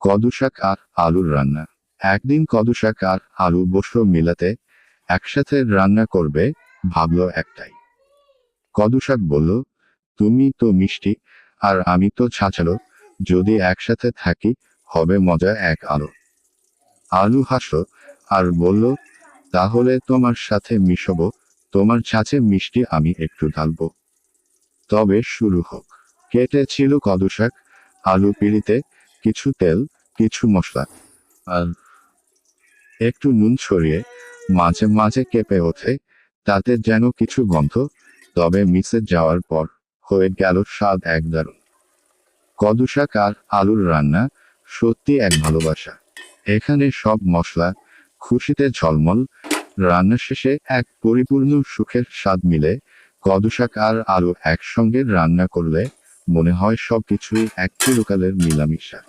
কদু শাক আর আলুর রান্না। একদিন কদু শাক আর আলু বসল মিলাতে একসাথে রান্না করবে ভাবলো একটাই। কদু শাক বলল, তুমি তো মিষ্টি, আর আমি তো ছাঁচালো, যদি একসাথে থাকি, হবে মজা এক আলো। আলু হাসলো আর বলল, তাহলে তোমার সাথে মিশবো, তোমার ছাঁচে মিষ্টি আমি একটু ঢালবো। তবে শুরু হোক। কেটে ছিল কদু শাক আলু পিড়িতে কিছু তেল, কিছু মশলা। আর একটু নুন ছড়িয়ে মাঝে মাঝে কেঁপে ওঠে, তাতে যেন কিছু গন্ধ, তবে মিশে যাওয়ার পর হয়ে গেল স্বাদ এক দারুণ। কদু শাক আর আলুর রান্না সত্যি এক ভালোবাসা। এখানে সব মশলা, খুশিতে ঝলমল, রান্না শেষে এক পরিপূর্ণ সুখের স্বাদ মিলে, কদুশাক আর আলু একসঙ্গে রান্না করলে মনে হয় সবকিছুই এক চিরকালের মিলামিশা।